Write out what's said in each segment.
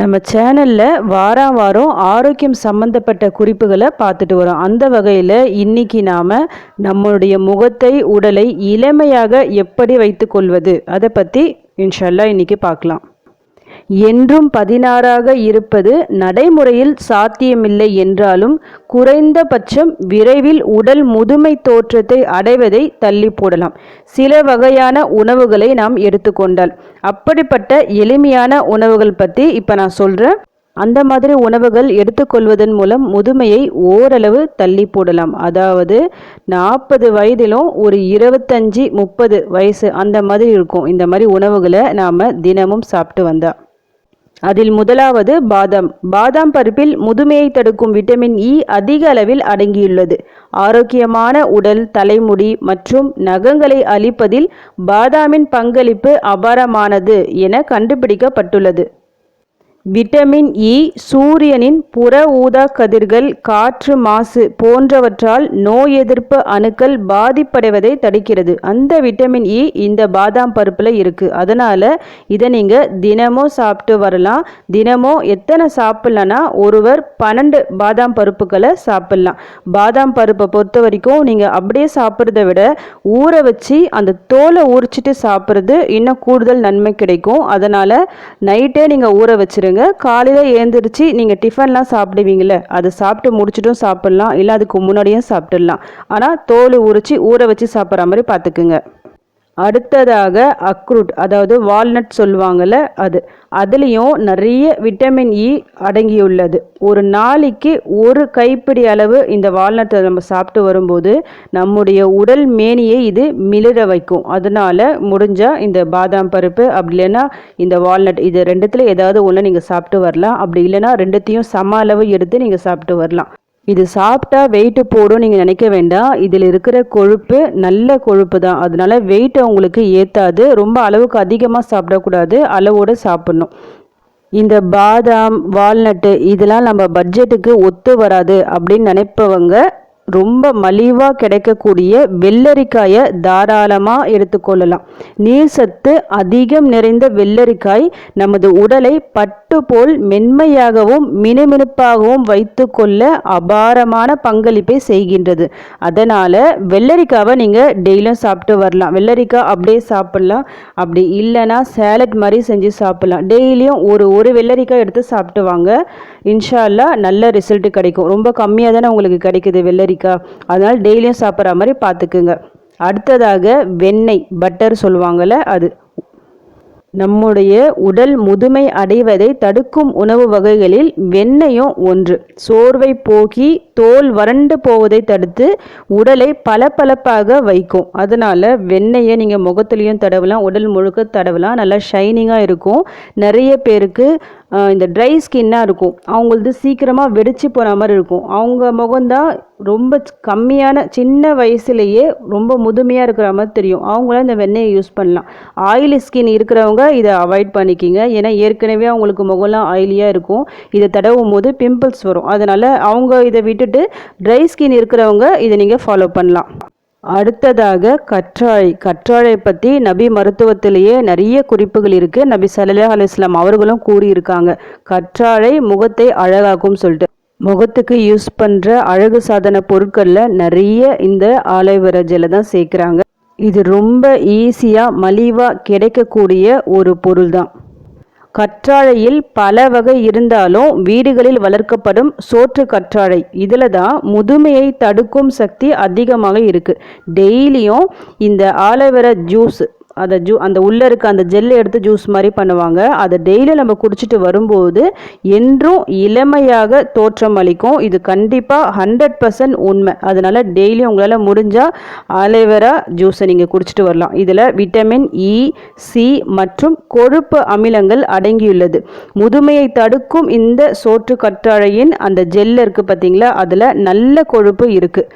நம்ம சேனலில் வாரம் வாரம் ஆரோக்கியம் சம்மந்தப்பட்ட குறிப்புகளை பார்த்துட்டு வரோம். அந்த வகையில் இன்னைக்கு நாம் நம்மளுடைய முகத்தை உடலை இளமையாக எப்படி வைத்துக்கொள்வது அதை பற்றி இன்ஷல்லா இன்னைக்கு பார்க்கலாம். என்றும் பதினாறாக இருப்பது நடைமுறையில் சாத்தியமில்லை என்றாலும் குறைந்தபட்சம் விரைவில் உடல் முதுமை தோற்றத்தை அடைவதை தள்ளி போடலாம். சில வகையான உணவுகளை நாம் எடுத்துக்கொண்டால் அப்படிப்பட்ட எளிமையான உணவுகள் பற்றி இப்போ நான் சொல்கிறேன் அந்த மாதிரி உணவுகள் எடுத்துக்கொள்வதன் மூலம் முதுமையை ஓரளவு தள்ளி போடலாம். அதாவது நாற்பது வயதிலும் ஒரு இருபத்தஞ்சி முப்பது வயசு அந்த மாதிரி இருக்கும். இந்த மாதிரி உணவுகளை நாம் தினமும் சாப்பிட்டு வந்தால் அதில் முதலாவது பாதாம். பாதாம் பருப்பில் முதுமையை தடுக்கும் விட்டமின் இ அதிக அளவில் அடங்கியுள்ளது. ஆரோக்கியமான உடல் தலைமுடி மற்றும் நகங்களை அளிப்பதில் பாதாமின் பங்களிப்பு அபாரமானது என கண்டுபிடிக்கப்பட்டுள்ளது. விட்டமின் இ சூரியனின் புற ஊதா கதிர்கள் காற்று மாசு போன்றவற்றால் நோய் எதிர்ப்பு அணுக்கள் பாதிப்படைவதை தடுக்கிறது. அந்த விட்டமின் இ இந்த பாதாம் பருப்பில் இருக்குது அதனால் இதை நீங்கள் தினமும் சாப்பிட்டு வரலாம். தினமும் எத்தனை சாப்பிட்லன்னா ஒருவர் பன்னெண்டு பாதாம் பருப்புகளை சாப்பிட்லாம். பாதாம் பருப்பை பொறுத்த வரைக்கும் நீங்கள் அப்படியே சாப்பிட்றத விட ஊற வச்சு அந்த தோலை உரிச்சிட்டு சாப்பிட்றது இன்னும் கூடுதல் நன்மை கிடைக்கும். அதனால் நைட்டே நீங்கள் ஊற வச்சுருங்க. பாருங்கள் காலையில் ஏந்திரிச்சு நீங்கள் டிஃபன்லாம் சாப்பிடுவீங்களே அது சாப்பிட்டு முடிச்சிட்டும் சாப்பிட்லாம். இல்லை அதுக்கு முன்னாடியும் சாப்பிட்டுடலாம். ஆனால் தோல் உரித்து ஊற வச்சு சாப்பிட்ற மாதிரி பார்த்துக்குங்க. அடுத்ததாக அக்ரூட் அதாவது வால்நட் சொல்லுவாங்கள்ல அது. அதுலேயும் நிறைய விட்டமின் இ e அடங்கியுள்ளது. ஒரு நாளைக்கு ஒரு கைப்பிடி அளவு இந்த வால்நட்டை நம்ம சாப்பிட்டு வரும்போது நம்முடைய உடல் மேனியை இது மிளிர வைக்கும். அதனால் முடிஞ்சால் இந்த பாதாம் பருப்பு அப்படி இல்லைன்னா இந்த வால்நட் இது ரெண்டுத்தில் ஏதாவது ஒன்று நீங்கள் சாப்பிட்டு வரலாம். அப்படி இல்லைன்னா ரெண்டுத்தையும் சம அளவு எடுத்து நீங்கள் சாப்பிட்டு வரலாம். இது சாப்பிட்டா வெயிட்டு போடும் நீங்கள் நினைக்க வேண்டாம். இதில் இருக்கிற கொழுப்பு நல்ல கொழுப்பு தான். அதனால வெயிட்டை உங்களுக்கு ஏற்றாது ரொம்ப அளவுக்கு அதிகமாக சாப்பிடக்கூடாது அளவோடு சாப்பிட்ணும். இந்த பாதாம் வால்நட்டு இதெல்லாம் நம்ம பட்ஜெட்டுக்கு ஒத்து வராது அப்படின்னு நினைப்பவங்க ரொம்ப மலிவாக கிடைக்கக்கூடிய வெள்ளரிக்காயை தாராளமாக எடுத்துக்கொள்ளலாம். நீர் சத்து அதிகம் நிறைந்த வெள்ளரிக்காய் நமது உடலை பட்டு போல் மென்மையாகவும் மினுமினுப்பாகவும் வைத்து கொள்ள அபாரமான பங்களிப்பை செய்கின்றது. அதனால் வெள்ளரிக்காவை நீங்கள் டெய்லியும் சாப்பிட்டு வரலாம். வெள்ளரிக்காய் அப்படியே சாப்பிட்லாம். அப்படி இல்லைன்னா சேலட் மாதிரி செஞ்சு சாப்பிட்லாம். டெய்லியும் ஒரு ஒரு வெள்ளரிக்காய் எடுத்து சாப்பிட்டு வாங்க. இன்ஷால்லா நல்ல ரிசல்ட் கிடைக்கும். ரொம்ப கம்மியாக தானே உங்களுக்கு கிடைக்குது வெள்ளரிக்காய். அதனால் டெய்லியும் சாப்பிட்ற மாதிரி பார்த்துக்குங்க. அடுத்ததாக வெண்ணெய் பட்டர் சொல்லுவாங்கள்ல அது. நம்முடைய உடல் முதுமை அடைவதை தடுக்கும் உணவு வகைகளில் வெண்ணெயும் ஒன்று. சோர்வை போக்கி தோல் வறண்டு போவதை தடுத்து உடலை பளபளப்பாக வைக்கும். அதனால் வெண்ணெயை நீங்கள் முகத்துலேயும் தடவலாம் உடல் முழுக்க தடவலாம். நல்லா ஷைனிங்காக இருக்கும். நிறைய பேருக்கு இந்த ட்ரை ஸ்கின்னாக இருக்கும். அவங்களது சீக்கிரமாக வெடிச்சு போகிற மாதிரி இருக்கும். அவங்க முகம்தான் ரொம்ப கம்மியான சின்ன வயசுலேயே ரொம்ப முதுமையாக இருக்கிற மாதிரி தெரியும். அவங்கள இந்த வெண்ணெயை யூஸ் பண்ணலாம். ஆயிலி ஸ்கின் இருக்கிறவங்க இதை அவாய்ட் பண்ணிக்கிங்க. ஏன்னா ஏற்கனவே அவங்களுக்கு முகம்லாம் ஆயிலியாக இருக்கும். இதை தடவும் போது பிம்பிள்ஸ் வரும். அதனால் அவங்க இதை விட்டுட்டு ட்ரை ஸ்கின் இருக்கிறவங்க இதை நீங்கள் ஃபாலோ பண்ணலாம். அடுத்ததாக கற்றாழை. கற்றாழை பற்றி நபி மருத்துவத்திலேயே நிறைய குறிப்புகள் இருக்குது நபி சல்லா அலுவலாம் அவர்களும் கூறியிருக்காங்க. கற்றாழை முகத்தை அழகாக்கும் சொல்லிட்டு. முகத்துக்கு யூஸ் பண்ணுற அழகு சாதன பொருட்களில் நிறைய இந்த ஆலைவர ஜெலை தான் சேர்க்குறாங்க. இது ரொம்ப ஈஸியாக மலிவாக கிடைக்கக்கூடிய ஒரு பொருள் தான். கற்றாழையில் பல வகை இருந்தாலும் வீடுகளில் வளர்க்கப்படும் சோற்று கற்றாழை. இதில் தான் முதுமையை தடுக்கும் சக்தி அதிகமாக இருக்குது டெய்லியும் இந்த ஆலோவேரா ஜூஸ் அதை ஜூ அந்த உள்ளே இருக்க அந்த ஜெல்லை எடுத்து ஜூஸ் மாதிரி பண்ணுவாங்க. அதை டெய்லி நம்ம குடிச்சிட்டு வரும்போது என்றும் இளமையாக தோற்றம் அளிக்கும். இது கண்டிப்பாக ஹண்ட்ரட் பர்சன்ட் உண்மை. அதனால் டெய்லி உங்களால் முடிஞ்சால் அலைவரா ஜூஸை நீங்கள் குடிச்சிட்டு வரலாம். இதில் விட்டமின் இ சி மற்றும் கொழுப்பு அமிலங்கள் அடங்கியுள்ளது. முதுமையை தடுக்கும் இந்த சோற்று கற்றாழையின் அந்த ஜெல் இருக்குது பார்த்தீங்களா அதில் நல்ல கொழுப்பு இருக்குது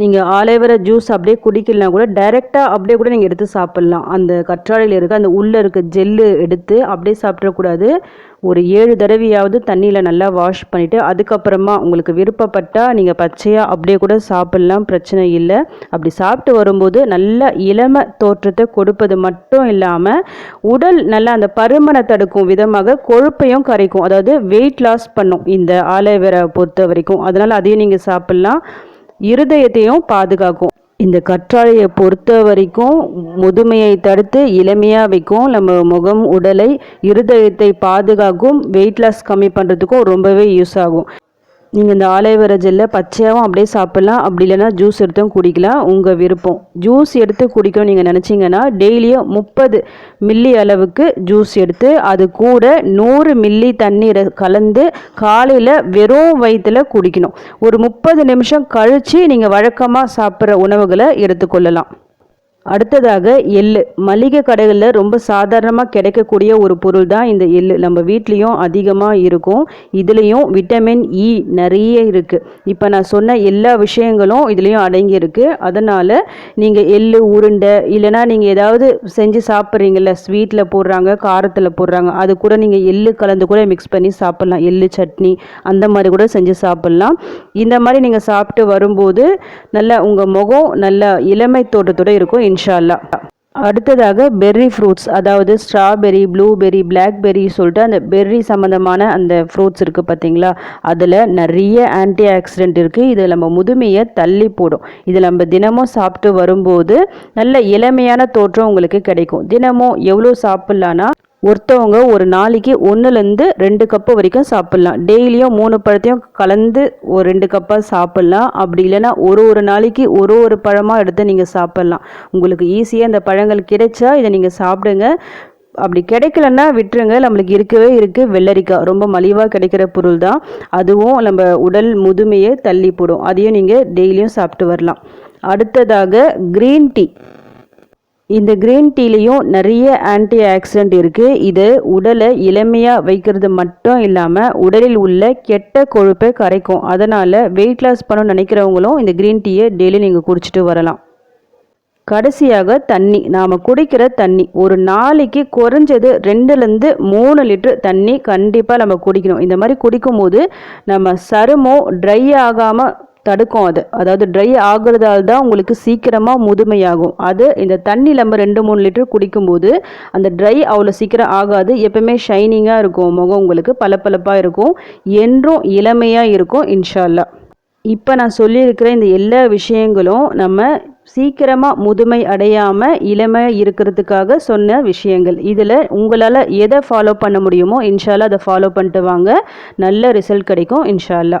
நீங்கள் ஆலைவர ஜூஸ் அப்படியே குடிக்கலாம் கூட டைரெக்டாக அப்படியே கூட நீங்கள் எடுத்து சாப்பிட்லாம். அந்த கற்றாழையில் இருக்க அந்த உள்ளே இருக்க ஜெல்லு எடுத்து அப்படியே சாப்பிடக்கூடாது. ஒரு ஏழு தடவையாவது தண்ணியில் நல்லா வாஷ் பண்ணிவிட்டு அதுக்கப்புறமா உங்களுக்கு விருப்பப்பட்டால் நீங்கள் பச்சையாக அப்படியே கூட சாப்பிட்லாம் பிரச்சனை இல்லை. அப்படி சாப்பிட்டு வரும்போது நல்ல இளம தோற்றத்தை கொடுப்பது மட்டும் இல்லாமல் உடல் நல்லா அந்த பருமனை தடுக்கும் விதமாக கொழுப்பையும் கரைக்கும். அதாவது வெயிட் லாஸ் பண்ணும் இந்த ஆலைவரை பொறுத்த வரைக்கும் அதனால் அதையும் நீங்கள் சாப்பிட்லாம். இருதயத்தையும் பாதுகாக்கும். இந்த கற்றாழையை பொறுத்த வரைக்கும் முதுமையை தடுத்து இளமையாக வைக்கும். நம்ம முகம் உடலை இருதயத்தை பாதுகாக்கும். வெயிட் லாஸ் கம்மி பண்ணுறதுக்கும் ரொம்பவே யூஸ் ஆகும். நீங்கள் இந்த ஆலைவர ஜெல்லை பச்சையாகவும் அப்படியே சாப்பிட்லாம். அப்படி இல்லைனா ஜூஸ் எடுத்தும் குடிக்கலாம். உங்கள் விருப்பம். ஜூஸ் எடுத்து குடிக்கணும் நீங்கள் நினச்சிங்கன்னா டெய்லியும் முப்பது மில்லி அளவுக்கு ஜூஸ் எடுத்து அது கூட நூறு மில்லி தண்ணீரை கலந்து காலையில் வெறும் வயிற்றில் குடிக்கணும். ஒரு முப்பது நிமிஷம் கழித்து நீங்கள் வழக்கமாக சாப்பிட்ற உணவுகளை எடுத்துக்கொள்ளலாம். அடுத்ததாக எள்ளு. மளிகை கடைகளில் ரொம்ப சாதாரணமாக கிடைக்கக்கூடிய ஒரு பொருள் தான் இந்த எள்ளு. நம்ம வீட்லேயும் அதிகமாக இருக்கும். இதுலேயும் விட்டமின் இ நிறைய இருக்குது இப்போ நான் சொன்ன எல்லா விஷயங்களும் இதுலேயும் அடங்கியிருக்கு. அதனால் நீங்கள் எள்ளு உருண்டை இல்லைனா நீங்கள் ஏதாவது செஞ்சு சாப்பிட்றீங்கள ஸ்வீட்டில் போடுறாங்க காரத்தில் போடுறாங்க அது கூட நீங்கள் எள்ளு கலந்து கூட மிக்ஸ் பண்ணி சாப்பிட்லாம். எள்ளு சட்னி அந்த மாதிரி கூட செஞ்சு சாப்பிட்லாம். இந்த மாதிரி நீங்கள் சாப்பிட்டு வரும்போது நல்லா உங்கள் முகம் நல்ல இளமை தோட்டத்தோடு இருக்கும். இன்ஷால்லா அடுத்ததாக பெர்ரி ஃப்ரூட்ஸ் அதாவது ஸ்ட்ராபெரி ப்ளூபெர்ரி பிளாக்பெர்ரி சொல்லிட்டு அந்த பெர்ரி சம்மந்தமான அந்த ஃப்ரூட்ஸ் இருக்குது பார்த்தீங்களா? அதில் நிறைய ஆன்டி ஆக்சிடென்ட் இருக்குது இது நம்ம முதுமையை தள்ளி போடும். இதில் நம்ம தினமும் சாப்பிட்டு வரும்போது நல்ல இளமையான தோற்றம் உங்களுக்கு கிடைக்கும். தினமும் எவ்வளோ சாப்பிட்லான்னா ஒருத்தவங்க ஒரு நாளைக்கு ஒன்றுலேருந்து ரெண்டு கப்பு வரைக்கும் சாப்பிட்லாம். டெய்லியும் மூணு பழத்தையும் கலந்து ஒரு ரெண்டு கப்பாக சாப்பிட்லாம். அப்படி இல்லைன்னா ஒரு ஒரு நாளைக்கு ஒரு ஒரு பழமாக எடுத்து நீங்கள் சாப்பிட்லாம். உங்களுக்கு ஈஸியாக இந்த பழங்கள் கிடைச்சா இதை நீங்கள் சாப்பிடுங்க. அப்படி கிடைக்கலன்னா விட்டுருங்க. நம்மளுக்கு இருக்கவே இருக்குது வெள்ளரிக்காய் ரொம்ப மலிவாக கிடைக்கிற பொருள் தான். அதுவும் நம்ம உடல் முதுமையை தள்ளி போடும். அதையும் நீங்கள் டெய்லியும் சாப்பிட்டு வரலாம். அடுத்ததாக க்ரீன் டீ இந்த க்ரீன் டீலையும் நிறைய ஆன்டி ஆக்சிடென்ட் இருக்குது இது உடலை இளமையாக வைக்கிறது மட்டும் இல்லாமல் உடலில் உள்ள கெட்ட கொழுப்பை கரைக்கும். அதனால் வெயிட் லாஸ் பண்ண நினைக்கிறவங்களும் இந்த க்ரீன் டீயை டெய்லி நீங்கள் குடிச்சிட்டு வரலாம். கடைசியாக தண்ணி. நாம் குடிக்கிற தண்ணி. ஒரு நாளைக்கு குறைஞ்சது ரெண்டுலேருந்து மூணு லிட்டர் தண்ணி கண்டிப்பாக நம்ம குடிக்கணும். இந்த மாதிரி குடிக்கும்போது நம்ம சருமம் ட்ரை ஆகாமல் தடுக்கும் அது. அதாவது ட்ரை ஆகுறதால தான் உங்களுக்கு சீக்கிரமாக முதுமையாகும். அது இந்த தண்ணி நம்ம ரெண்டு மூணு லிட்டர் குடிக்கும்போது அந்த ட்ரை அவ்வளோ சீக்கிரம் ஆகாது. எப்பவுமே ஷைனிங்காக இருக்கும். முகம் உங்களுக்கு பளபளப்பாக இருக்கும். என்றும் இளமையாக இருக்கும் இன்ஷால்லா. இப்போ நான் சொல்லியிருக்கிற இந்த எல்லா விஷயங்களும் நம்ம சீக்கிரமாக முதுமை அடையாமல் இளமை இருக்கிறதுக்காக சொன்ன விஷயங்கள். இதில் உங்களால் எதை ஃபாலோ பண்ண முடியுமோ இன்ஷால்லா அதை ஃபாலோ பண்ணிட்டு வாங்க. நல்ல ரிசல்ட் கிடைக்கும் இன்ஷால்லா.